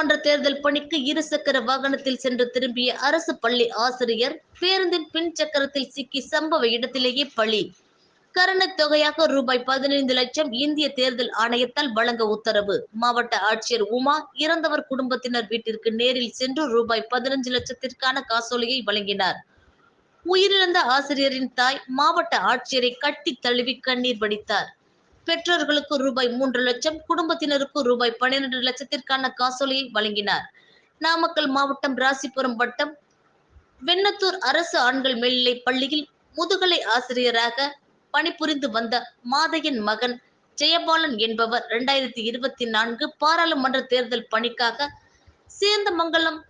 சட்டமன்ற தேர்தல் பணிக்கு இருசக்கர வாகனத்தில் சென்று திரும்பிய அரசு பள்ளி ஆசிரியர் பேருந்தின் பின் சக்கரத்தில் சிக்கி சம்பவ இடத்திலேயே பலி. கருணைத் தொகையாக ரூபாய் பதினைந்து லட்சம் இந்திய தேர்தல் ஆணையத்தால் வழங்க உத்தரவு. மாவட்ட ஆட்சியர் உமா இறந்தவர் குடும்பத்தினர் வீட்டிற்கு நேரில் சென்று ரூபாய் பதினஞ்சு லட்சத்திற்கான காசோலையை வழங்கினார். உயிரிழந்த ஆசிரியரின் தாய் மாவட்ட ஆட்சியரை கட்டி தழுவி கண்ணீர் வடித்தார். பெற்றோர்களுக்கு ரூபாய் மூன்று லட்சம் குடும்பத்தினருக்கு ரூபாய் பன்னிரண்டு லட்சத்திற்கான காசோலையை வழங்கினார். நாமக்கல் மாவட்டம் ராசிபுரம் வட்டம் வெண்ணத்தூர் அரசு ஆண்கள் மேல்நிலை பள்ளியில் முதுகலை ஆசிரியராக பணிபுரிந்து வந்த மாதையின் மகன் ஜெயபாலன் என்பவர் இரண்டாயிரத்தி இருபத்தி நான்கு பாராளுமன்ற தேர்தல் பணிக்காக சேந்தமங்கலம்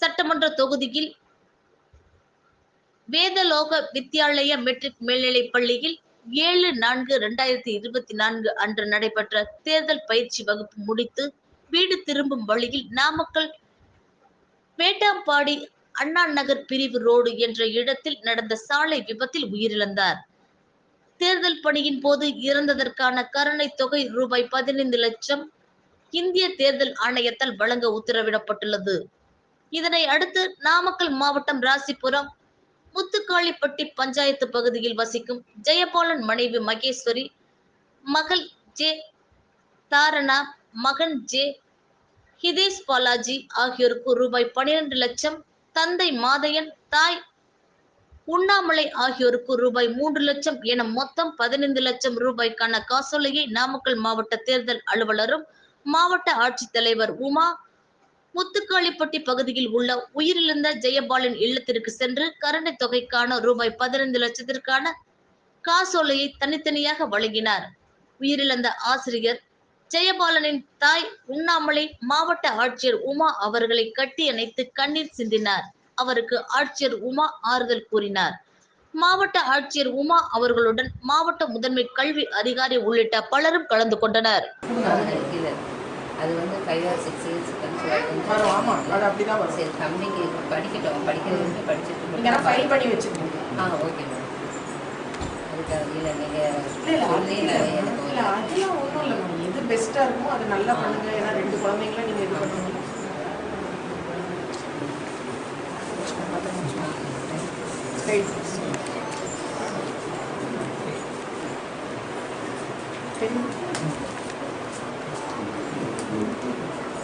சட்டமன்ற தொகுதியில் வேதலோக வித்யாலய மெட்ரிக் மேல்நிலைப் பள்ளியில் ஏழு நான்கு இரண்டாயிரத்தி இருபத்தி நான்கு அன்று நடைபெற்ற தேர்தல் பயிற்சி வகுப்பு முடித்து வீடு திரும்பும் வழியில் நாமக்கல் வேட்டாம்பாடி அண்ணா நகர் பிரிவு ரோடு என்ற இடத்தில் நடந்த சாலை விபத்தில் உயிரிழந்தார். தேர்தல் பணியின் போது இறந்ததற்கான கருணை தொகை ரூபாய் பதினைந்து லட்சம் இந்திய தேர்தல் ஆணையத்தால் வழங்க உத்தரவிடப்பட்டுள்ளது. இதனை அடுத்து நாமக்கல் மாவட்டம் ராசிபுரம் முத்துக்காளிப்பட்டி பஞ்சாயத்து பகுதியில் வசிக்கும் ஜெயபாலன் மனைவி மகேஸ்வரி மகள் ஜே தாரணா மகன் ஜே ஹிதேஷ் பாலாஜி ஆகியோருக்கு ரூபாய் பனிரெண்டு லட்சம் தந்தை மாதையன் தாய் உண்ணாமலை ஆகியோருக்கு ரூபாய் மூன்று லட்சம் என மொத்தம் பதினைந்து லட்சம் ரூபாய்க்கான காசோலையை நாமக்கல் மாவட்ட தேர்தல் அலுவலரும் மாவட்ட ஆட்சித்தலைவர் உமா முத்துக்காளிப்பட்டி பகுதியில் உள்ள உயிரிழந்த ஜெயபாலின் இல்லத்திற்கு சென்று கருணை தொகைக்கான ரூபாய் பதினைந்து லட்சத்திற்கான காசோலையை தனித்தனியாக வழங்கினார். உயிரிழந்த ஆசிரியர் ஜெயபாலனின் தாய் உண்ணாமலை மாவட்ட ஆட்சியர் உமா அவர்களை கட்டி அணைத்து கண்ணீர் சிந்தினார். அவருக்கு ஆட்சியர் உமா ஆறுதல் கூறினார். மாவட்ட ஆட்சியர் உமா அவர்களுடன் மாவட்ட முதன்மை கல்வி அதிகாரி உள்ளிட்ட பலரும் கலந்து கொண்டனர். அது வந்து ஃபைவ் ஆர் சிக்ஸ் இயர்ஸ் சரி தம்பிக்கு படிக்கட்டும். படிக்கிறது படிச்சுட்டு நீங்கள் ஃபைல் பண்ணி வச்சுக்கோங்க. ஆ ஓகே மேம் அதுக்காக இல்லை நீங்கள் சொல்லி இல்லை. அதெல்லாம் ஒன்றும் இல்லை மேம் எது பெஸ்ட்டாக இருக்குமோ அது நல்லா பண்ணுங்க. ஏன்னா ரெண்டு குழந்தைங்களும் நீங்கள் இது பண்ணுங்க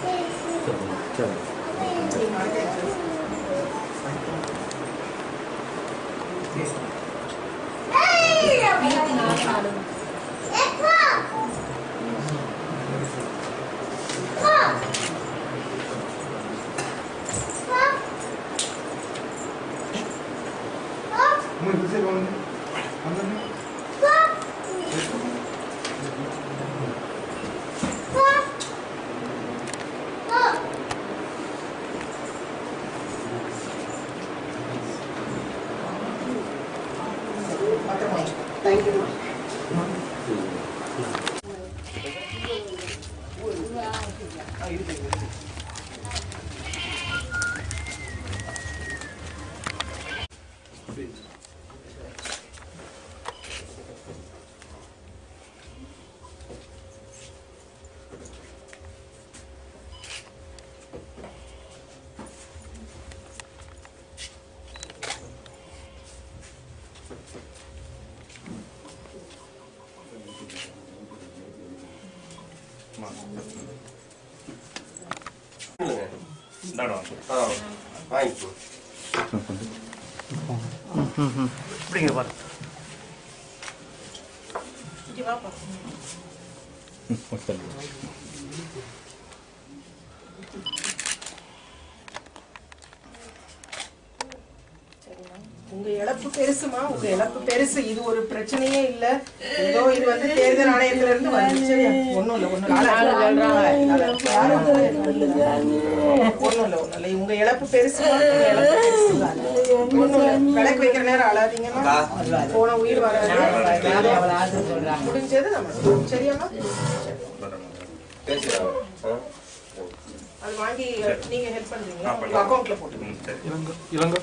சரி சரி நீங்க அடுத்த exercise. Muy まあ。Dalo. Ah, ahí pues. Brinque para. Lleva para. உங்க இழப்பு பெருசுமா? உங்க இழப்பு பெருசு. இது ஒரு பிரச்சனையே இல்ல. ஏதோ இது வந்து தேர்தல் ஆணையத்துல இருந்து வந்துச்சு. ஒண்ணும் இல்ல ஒண்ணும் ஒண்ணும் இல்ல ஒண்ணும் இல்ல. உங்க இழப்பு பெருசு விளக்கு வைக்கிற நேரம் அழாதீங்கன்னா போன உயிர் வராது. முடிஞ்சது நம்ம. சரியாமா அது வாங்கி நீங்க ஹெல்ப் பண்றீங்களா? உங்க அக்கௌண்ட்ல போட்டு இளங்கோ இளங்கோ